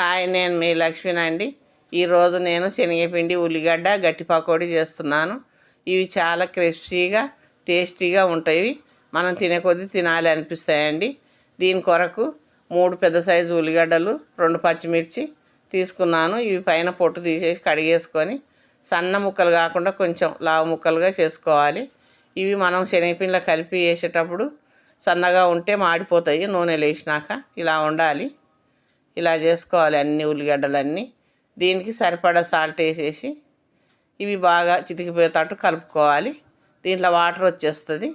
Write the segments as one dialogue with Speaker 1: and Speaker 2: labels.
Speaker 1: Hi నేను మీ లక్ష్మినండి ఈరోజు నేను శనగపిండి ఉల్లిగడ్డ గట్టి పకోడీ చేస్తున్నాను. ఇవి చాలా క్రిస్పీగా టేస్టీగా ఉంటాయి. మనం తినే కొద్దీ తినాలి అనిపిస్తాయండి. దీని కొరకు మూడు పెద్ద సైజు ఉల్లిగడ్డలు రెండు పచ్చిమిర్చి తీసుకున్నాను. ఇవి పైన పొట్టు తీసేసి కడిగేసుకొని సన్న ముక్కలు కాకుండా కొంచెం లావు ముక్కలుగా చేసుకోవాలి. ఇవి మనం శనగపిండిలో కలిపి వేసేటప్పుడు సన్నగా ఉంటే మాడిపోతాయి నూనె లేచినాక ఇలా ఉండాలి. ఇలా చేసుకోవాలి అన్ని ఉల్లిగడ్డలన్నీ. దీనికి సరిపడా సాల్ట్ వేసేసి ఇవి బాగా చితికిపోయేటట్టు కలుపుకోవాలి. దీంట్లో వాటర్ వచ్చేస్తుంది.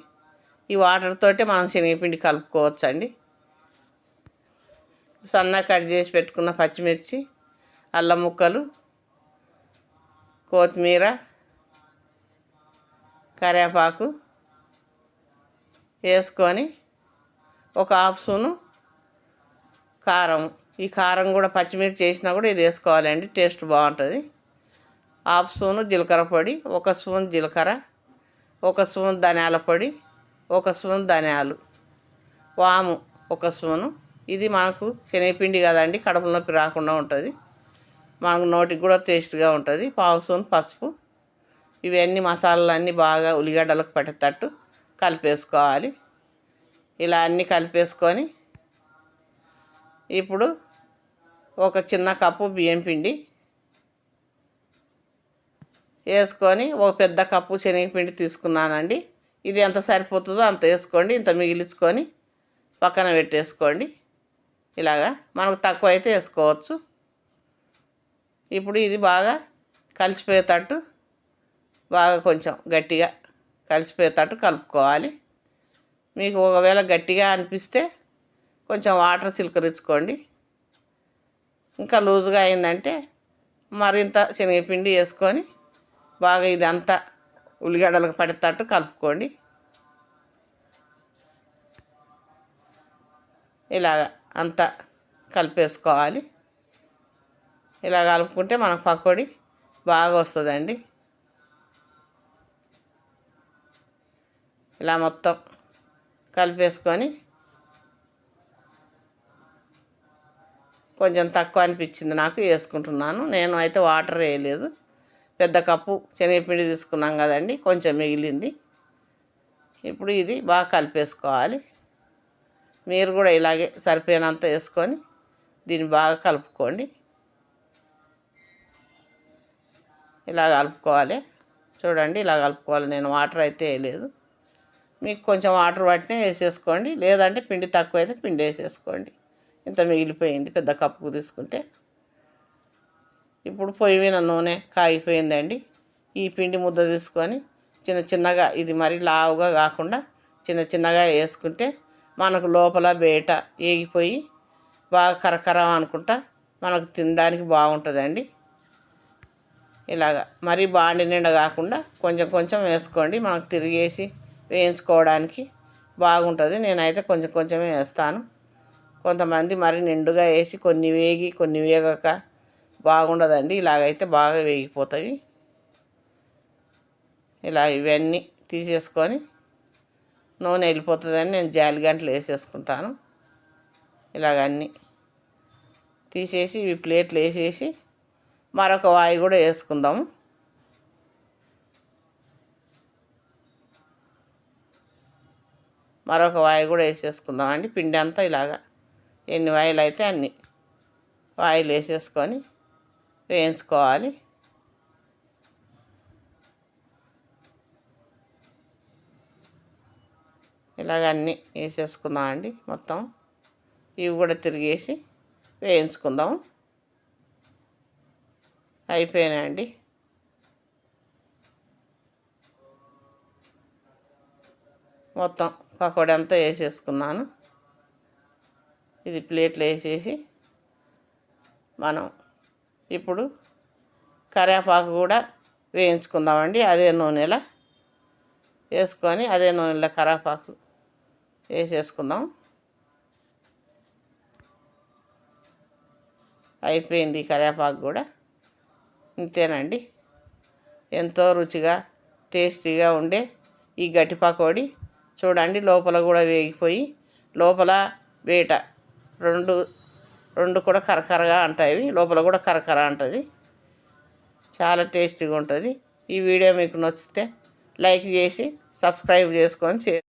Speaker 1: ఈ వాటర్ తోటే మనం శనగపిండి కలుపుకోవచ్చండి. సన్న కట్ చేసి పెట్టుకున్న పచ్చిమిర్చి అల్లం ముక్కలు కొత్తిమీర కరివేపాకు వేసుకొని ఒక హాఫ్ స్పూను కారం ఈ కారం కూడా పచ్చిమిర్చి చేసినా కూడా ఇది వేసుకోవాలండి. టేస్ట్ బాగుంటుంది. హాఫ్ స్పూను జీలకర్ర పొడి ఒక స్పూన్ జీలకర్ర ఒక స్పూన్ ధనియాల పొడి ఒక స్పూన్ ధనియాలు వాము ఒక స్పూను. ఇది మనకు శనగపిండి కదండి కడుపు నొప్పి రాకుండా ఉంటుంది. మనకు నోటికి కూడా టేస్ట్గా ఉంటుంది. పావు స్పూన్ పసుపు. ఇవన్నీ మసాలాలన్నీ బాగా ఉల్లిగడ్డలకు పట్టేటట్టు కలిపేసుకోవాలి. ఇలా అన్నీ కలిపేసుకొని ఇప్పుడు ఒక చిన్న కప్పు బియ్యం పిండి వేసుకొని ఒక పెద్ద కప్పు శనగపిండి తీసుకున్నానండి. ఇది ఎంత సరిపోతుందో అంత వేసుకోండి. ఇంత మిగిలించుకొని పక్కన పెట్టేసుకోండి. ఇలాగా మనకు తక్కువ అయితే వేసుకోవచ్చు. ఇప్పుడు ఇది బాగా కలిసిపోయేటట్టు బాగా కొంచెం గట్టిగా కలిసిపోయేటట్టు కలుపుకోవాలి. మీకు ఒకవేళ గట్టిగా అనిపిస్తే కొంచెం వాటర్ చిలకరించుకోండి. ఇంకా లూజుగా అయిందంటే మరింత శనగపిండి వేసుకొని బాగా ఇదంతా ఉల్లిగడ్డలకు పడేటట్టు కలుపుకోండి. ఇలాగ అంతా కలిపేసుకోవాలి. ఇలా కలుపుకుంటే మనకు పకోడీ బాగా వస్తుందండి. ఇలా మొత్తం కలిపేసుకొని కొంచెం తక్కువ అనిపించింది నాకు వేసుకుంటున్నాను. నేను అయితే వాటర్ వేయలేదు. పెద్ద కప్పు శనగపిండి తీసుకున్నాం కదండి కొంచెం మిగిలింది. ఇప్పుడు ఇది బాగా కలిపేసుకోవాలి. మీరు కూడా ఇలాగే సరిపోయినంత వేసుకొని దీన్ని బాగా కలుపుకోండి. ఇలా కలుపుకోవాలి. చూడండి ఇలా కలుపుకోవాలి. నేను వాటర్ అయితే వేయలేదు. మీకు కొంచెం వాటర్ పట్టినే వేసేసుకోండి. లేదంటే పిండి తక్కువ అయితే పిండి వేసేసుకోండి. ఇంత మిగిలిపోయింది పెద్ద కప్పు తీసుకుంటే. ఇప్పుడు పొయ్యి మీద నూనె కాగిపోయిందండి. ఈ పిండి ముద్ద తీసుకొని చిన్న చిన్నగా ఇది మరి లావుగా కాకుండా చిన్న చిన్నగా వేసుకుంటే మనకు లోపల బయట ఏగిపోయి బాగా కరకరం అనుకుంటా మనకు తినడానికి బాగుంటుందండి. ఇలాగా మరీ బాండి నిండా కాకుండా కొంచెం కొంచెం వేసుకోండి మనకు తిరిగేసి వేయించుకోవడానికి బాగుంటుంది. నేనైతే కొంచెం కొంచెమే వేస్తాను. కొంతమంది మరి నిండుగా వేసి కొన్ని వేగి కొన్ని వేగక బాగుండదండి. ఇలాగైతే బాగా వేగిపోతాయి. ఇలా ఇవన్నీ తీసేసుకొని నూనె వెళ్ళిపోతుందని నేను జాలి గంటలు వేసేసుకుంటాను. ఇలాగన్నీ తీసేసి ఇవి ప్లేట్లు వేసేసి మరొక వాయి కూడా వేసుకుందాము. మరొక వాయి కూడా వేసేసుకుందామండి. పిండి అంతా ఇలాగా ఎన్ని వాయిల్ అయితే అన్ని. వాయిల్ వేసేసుకొని వేయించుకోవాలి. ఇలాగ అన్నీ వేసేసుకుందామండి. మొత్తం ఇవి కూడా తిరిగేసి వేయించుకుందాం. అయిపోయినాయండి. మొత్తం పకోడీ అంతా వేసేసుకున్నాను. ఇది ప్లేట్లో వేసేసి మనం ఇప్పుడు కరివేపాకు కూడా వేయించుకుందామండి. అదే నూనెలో వేసుకొని అదే నూనెలో కరివేపాకు వేసేసుకుందాం. అయిపోయింది కరివేపాకు కూడా. ఇంతేనండి. ఎంతో రుచిగా టేస్టీగా ఉండే ఈ గట్టి పకోడీ. చూడండి లోపల కూడా వేగిపోయి లోపల వేట రెండు రెండు కూడా కరకరగా అంటాయి. లోపల కూడా కరకర అంటుంది. చాలా టేస్టీగా ఉంటుంది ఈ వీడియో మీకు నచ్చితే లైక్ చేసి సబ్స్క్రైబ్ చేసుకొని చే